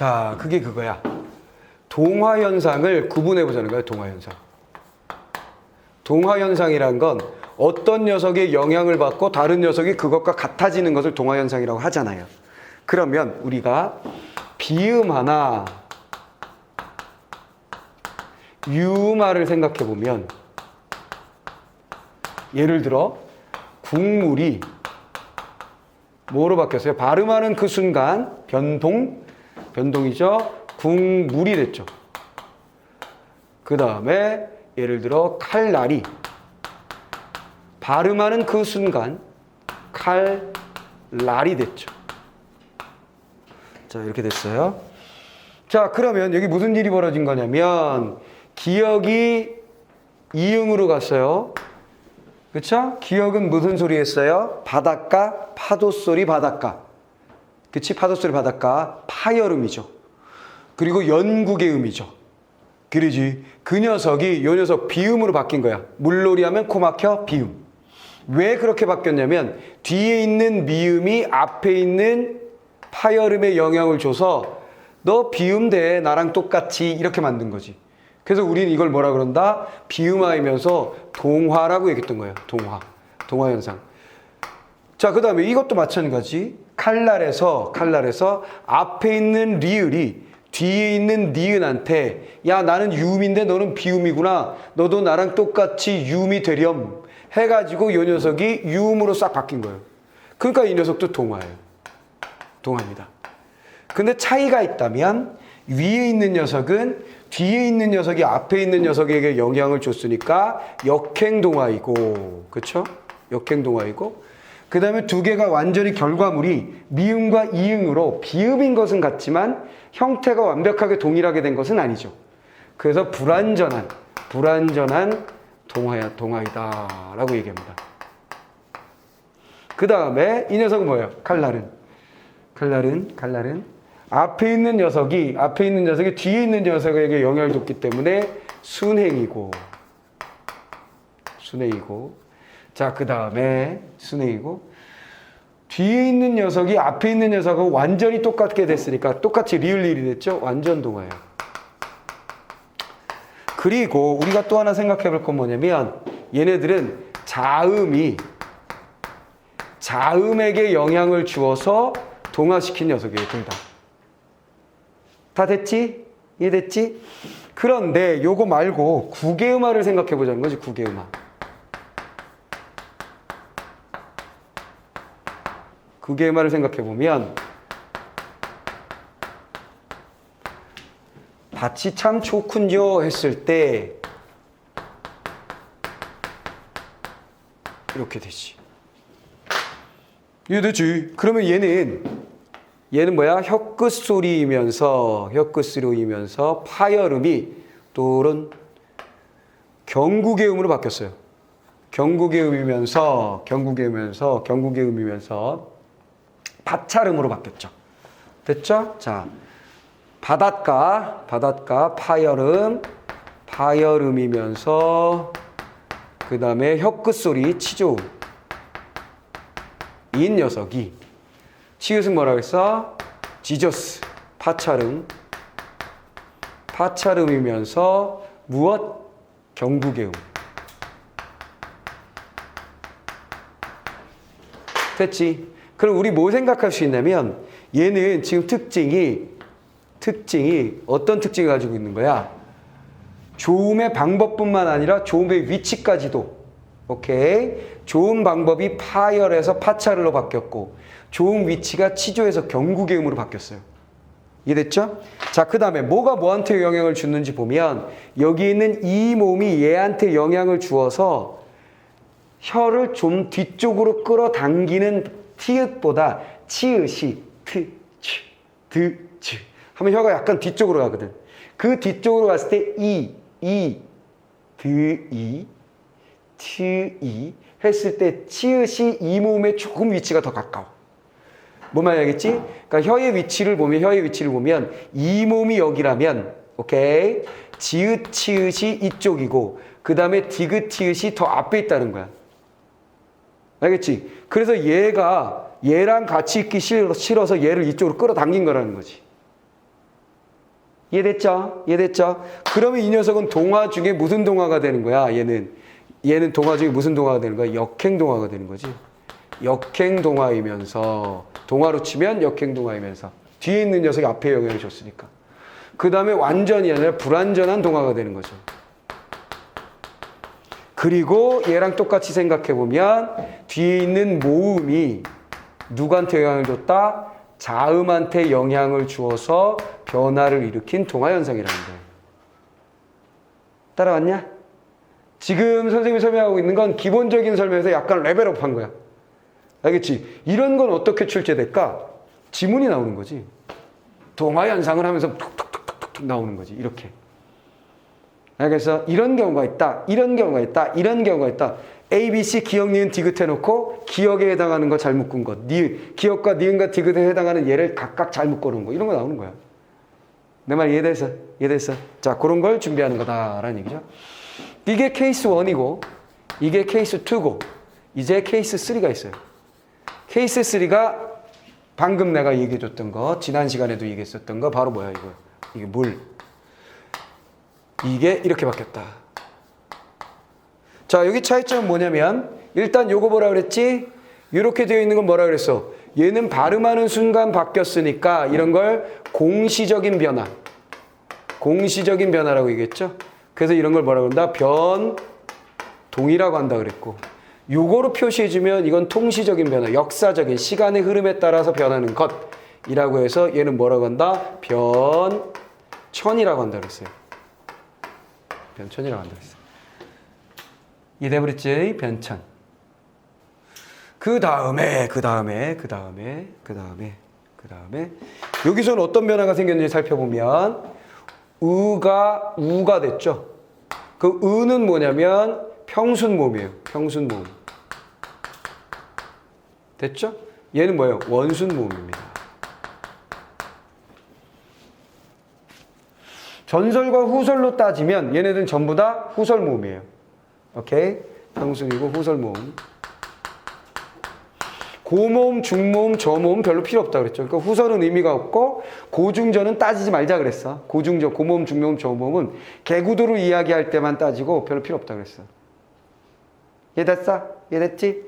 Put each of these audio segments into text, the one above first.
자, 그게 그거야. 동화 현상을 구분해 보자는 거야, 동화 현상. 동화 현상이란 건 어떤 녀석의 영향을 받고 다른 녀석이 그것과 같아지는 것을 동화 현상이라고 하잖아요. 그러면 우리가 비음 하나 유마를 생각해 보면 예를 들어 국물이 뭐로 바뀌었어요? 발음하는 그 순간 변동 변동이죠. 국물이 됐죠. 그 다음에 예를 들어 칼날이 발음하는 그 순간 칼날이 됐죠. 자 이렇게 됐어요. 자 그러면 여기 무슨 일이 벌어진 거냐면 기억이 이응으로 갔어요. 그쵸? 기억은 무슨 소리 했어요? 바닷가, 파도 소리 바닷가. 그치? 파도 소리 바닷가, 파여름이죠. 그리고 연국의 음이죠. 그러지. 그 녀석이 요 녀석 비음으로 바뀐 거야. 물놀이 하면 코 막혀 비음. 왜 그렇게 바뀌었냐면 뒤에 있는 미음이 앞에 있는 파여름에 영향을 줘서 너 비음 돼 나랑 똑같이 이렇게 만든 거지. 그래서 우리는 이걸 뭐라 그런다? 비음화이면서 동화라고 얘기했던 거예요. 동화. 동화 현상. 자, 그 다음에 이것도 마찬가지. 칼날에서, 칼날에서 앞에 있는 리을이 뒤에 있는 니은한테 야, 나는 유음인데 너는 비음이구나. 너도 나랑 똑같이 유음이 되렴. 해가지고 요 녀석이 유음으로 싹 바뀐 거예요. 그러니까 이 녀석도 동화예요. 동화입니다. 근데 차이가 있다면 위에 있는 녀석은 뒤에 있는 녀석이 앞에 있는 녀석에게 영향을 줬으니까 역행동화이고 그쵸? 역행동화이고 그 다음에 두 개가 완전히 결과물이 미음과 이응으로 비음인 것은 같지만 형태가 완벽하게 동일하게 된 것은 아니죠. 그래서 불완전한 불완전한 동화야 동화이다 라고 얘기합니다. 그 다음에 이 녀석은 뭐예요? 칼날은 칼날은 칼날은 앞에 있는 녀석이 앞에 있는 녀석이 뒤에 있는 녀석에게 영향을 줬기 때문에 순행이고 순행이고 자 그 다음에 순행이고 뒤에 있는 녀석이 앞에 있는 녀석하고 완전히 똑같게 됐으니까 똑같이 리을리을이 됐죠 완전 동화예요 그리고 우리가 또 하나 생각해 볼 건 뭐냐면 얘네들은 자음이 자음에게 영향을 주어서 동화시킨 녀석이에요 둘 다. 다 됐지? 이해됐지? 그런데 요거 말고 구개음화를 생각해 보자는 거지 구개음화 구개음화를 생각해 보면 밭이 참 좋군요 했을 때 이렇게 되지 이해 되지? 그러면 얘는 얘는 뭐야? 혀끝 소리이면서 혀끝 소리이면서 파열음이 또는 경국의 음으로 바뀌었어요. 경국의 음이면서 경국의 음이면서 경국의 음이면서 파찰음으로 바뀌었죠. 됐죠? 자, 바닷가 바닷가 파열음 파열음이면서 그 다음에 혀끝 소리 치조음 이 녀석이 치읓은 뭐라고 했어? 지저스 파차름 파차름이면서 무엇? 경국의 음 됐지? 그럼 우리 뭐 생각할 수 있냐면 얘는 지금 특징이 특징이 어떤 특징을 가지고 있는 거야? 조음의 방법뿐만 아니라 조음의 위치까지도 오케이 조음 방법이 파열에서 파차르로 바뀌었고 조음 위치가 치조에서 경국의 음으로 바뀌었어요. 이해됐죠? 자, 그 다음에 뭐가 뭐한테 영향을 주는지 보면 여기 있는 이 몸이 얘한테 영향을 주어서 혀를 좀 뒤쪽으로 끌어당기는 티읕보다 치읓이 트, 치, 드, 치 하면 혀가 약간 뒤쪽으로 가거든. 그 뒤쪽으로 갔을 때 이, 이, 드, 이, 트, 이 했을 때 치읓이 이 몸에 조금 위치가 더 가까워. 뭔 말이겠지? 그러니까 혀의 위치를 보면 혀의 위치를 보면 이 몸이 여기라면 오케이 지읒 치읒이 이쪽이고 그 다음에 디귿 티읒이 더 앞에 있다는 거야. 알겠지? 그래서 얘가 얘랑 같이 있기 싫어서 얘를 이쪽으로 끌어당긴 거라는 거지. 이해됐죠? 이해됐죠? 그러면 이 녀석은 동화 중에 무슨 동화가 되는 거야? 얘는 얘는 동화 중에 무슨 동화가 되는 거야? 역행 동화가 되는 거지. 역행 동화이면서 동화로 치면 역행 동화이면서 뒤에 있는 녀석이 앞에 영향을 줬으니까. 그 다음에 완전이 아니라 불완전한 동화가 되는 거죠. 그리고 얘랑 똑같이 생각해 보면 뒤에 있는 모음이 누구한테 영향을 줬다? 자음한테 영향을 주어서 변화를 일으킨 동화 현상이라는 거예요. 따라왔냐? 지금 선생님이 설명하고 있는 건 기본적인 설명에서 약간 레벨업 한 거야. 알겠지? 이런 건 어떻게 출제될까? 지문이 나오는 거지. 동화 현상을 하면서 툭툭툭툭툭 나오는 거지. 이렇게. 그래서 이런 경우가 있다. 이런 경우가 있다. 이런 경우가 있다. A, B, C 기억, 니은, 디귿 해놓고 기억에 해당하는 거 잘 묶은 것. 니은, 기억과 니은과 디귿에 해당하는 얘를 각각 잘 묶어놓은 거. 이런 거 나오는 거야. 내 말 이해됐어? 이해됐어? 자, 그런 걸 준비하는 거다라는 얘기죠. 이게 케이스 1이고 이게 케이스 2고 이제 케이스 3가 있어요. 케이스 3가 방금 내가 얘기해 줬던 거, 지난 시간에도 얘기했었던 거 바로 뭐야 이거? 이게 물. 이게 이렇게 바뀌었다. 자, 여기 차이점은 뭐냐면 일단 요거 뭐라 그랬지? 이렇게 되어 있는 건 뭐라 그랬어? 얘는 발음하는 순간 바뀌었으니까 이런 걸 공시적인 변화. 공시적인 변화라고 얘기했죠? 그래서 이런 걸 뭐라 그런다? 변동이라고 한다 그랬고 요거로 표시해 주면 이건 통시적인 변화, 역사적인 시간의 흐름에 따라서 변하는 것이라고 해서 얘는 뭐라고 한다? 변천이라고 한다 그랬어요. 변천이라고 그랬어요. 이해돼버렸지? 변천. 그 다음에, 그 다음에, 그 다음에, 그 다음에, 그 다음에 여기서는 어떤 변화가 생겼는지 살펴보면 으가 우가 됐죠. 그 으는 뭐냐면 평순모음이에요. 평순모음. 됐죠? 얘는 뭐예요? 원순모음입니다. 전설과 후설로 따지면 얘네들은 전부 다 후설 모음이에요. 오케이? 평순이고 후설 모음. 고모음, 중모음, 저모음 별로 필요 없다 그랬죠. 그러니까 후설은 의미가 없고 고중전은 따지지 말자 그랬어. 고중전, 고모음, 중모음, 저모음은 개구도로 이야기할 때만 따지고 별로 필요 없다 그랬어. 이해됐어? 이해됐지?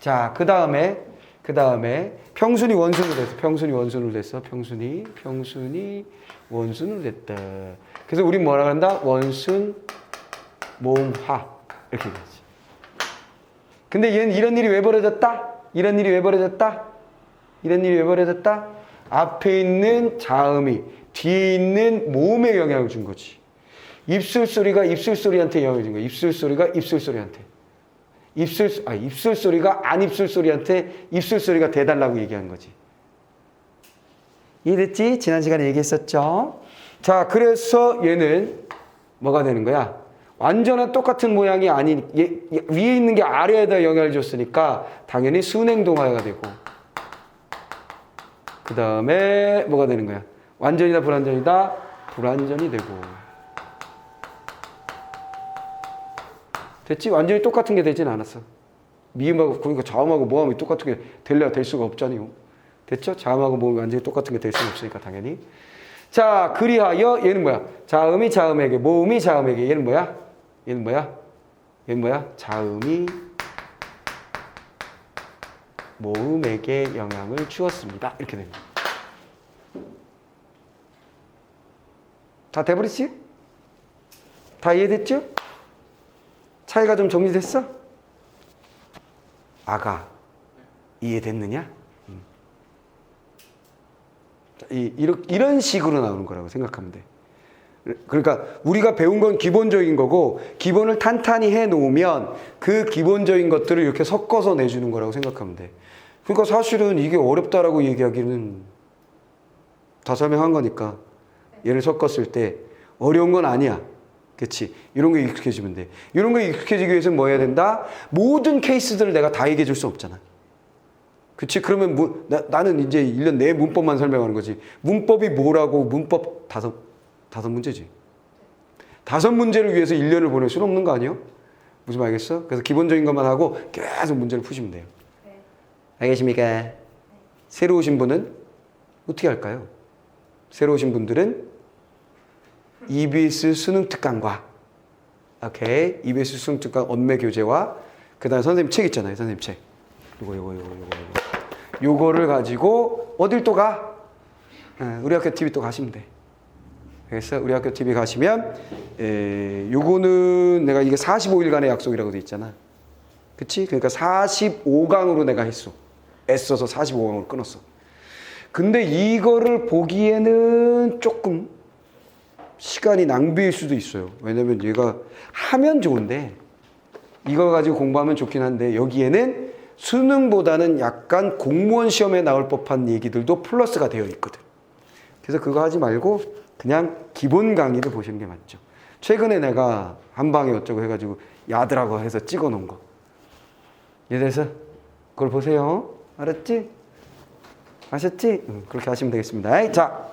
자, 그 다음에 그 다음에 평순이 원순으로 됐어. 평순이 원순으로 됐어. 평순이 평순이 원순으로 됐다. 그래서 우린 뭐라 그런다? 원순 모음화 이렇게 얘기하지. 근데 얘는 이런 일이 왜 벌어졌다? 이런 일이 왜 벌어졌다? 이런 일이 왜 벌어졌다? 앞에 있는 자음이 뒤에 있는 모음에 영향을 준 거지. 입술 소리가 입술 소리한테 영향을 준 거야. 입술 소리가 입술 소리한테. 입술 아 입술 소리가 안 입술 소리한테 입술 소리가 돼달라고 얘기한 거지. 이해됐지? 지난 시간에 얘기했었죠. 자, 그래서 얘는 뭐가 되는 거야? 완전한 똑같은 모양이 아닌 얘, 얘, 위에 있는 게 아래에다 영향을 줬으니까 당연히 순행동화가 되고 그 다음에 뭐가 되는 거야? 완전이다 불완전이다 불완전이 되고 됐지? 완전히 똑같은 게 되진 않았어. 미음하고 그러니까 자음하고 모음이 똑같은 게 될래야 될 수가 없잖아요. 됐죠? 자음하고 모음이 완전히 똑같은 게 될 수는 없으니까 당연히. 자, 그리하여 얘는 뭐야? 자음이 자음에게, 모음이 자음에게 얘는 뭐야? 얘는 뭐야? 얘는 뭐야? 자음이 모음에게 영향을 주었습니다. 이렇게 됩니다. 다 돼버렸지? 다 이해됐죠? 차이가 좀 정리됐어? 아가 이해됐느냐? 음. 자, 이, 이런, 이런 식으로 나오는 거라고 생각하면 돼. 그러니까 우리가 배운 건 기본적인 거고 기본을 탄탄히 해 놓으면 그 기본적인 것들을 이렇게 섞어서 내주는 거라고 생각하면 돼. 그러니까 사실은 이게 어렵다라고 얘기하기는 다 설명한 거니까 얘를 섞었을 때 어려운 건 아니야. 그렇지? 이런 게 익숙해지면 돼. 이런 게 익숙해지기 위해서는 뭐 해야 된다? 모든 케이스들을 내가 다 얘기해 줄 수 없잖아. 그치? 그러면 뭐, 나, 나는 이제 1년 내 문법만 설명하는 거지. 문법이 뭐라고 문법 다섯, 다섯 문제지. 다섯 문제를 위해서 1년을 보낼 수는 없는 거 아니에요? 무슨 말 알겠어? 그래서 기본적인 것만 하고 계속 문제를 푸시면 돼요. 알겠습니까? 새로 오신 분은 어떻게 할까요? 새로 오신 분들은 EBS 수능 특강과 오케이 EBS 수능 특강 언매 교재와 그다음에 선생님 책 있잖아요 선생님 책 요거 요거 요거 요거 요거 요거를 가지고 어딜 또 가? 예, 우리 학교 TV 또 가시면 돼. 그래서 우리 학교 TV 가시면 에, 요거는 내가 이게 45일간의 약속이라고 돼 있잖아. 그치? 그러니까 45강으로 내가 했어. 애써서 45강으로 끊었어. 근데 이거를 보기에는 조금 시간이 낭비일 수도 있어요. 왜냐면 얘가 하면 좋은데 이거 가지고 공부하면 좋긴 한데 여기에는 수능보다는 약간 공무원 시험에 나올 법한 얘기들도 플러스가 되어 있거든. 그래서 그거 하지 말고 그냥 기본 강의를 보시는 게 맞죠. 최근에 내가 한 방에 어쩌고 해가지고 야드라고 해서 찍어 놓은 거. 이래서 그걸 보세요. 알았지? 아셨지? 응, 그렇게 하시면 되겠습니다. 자.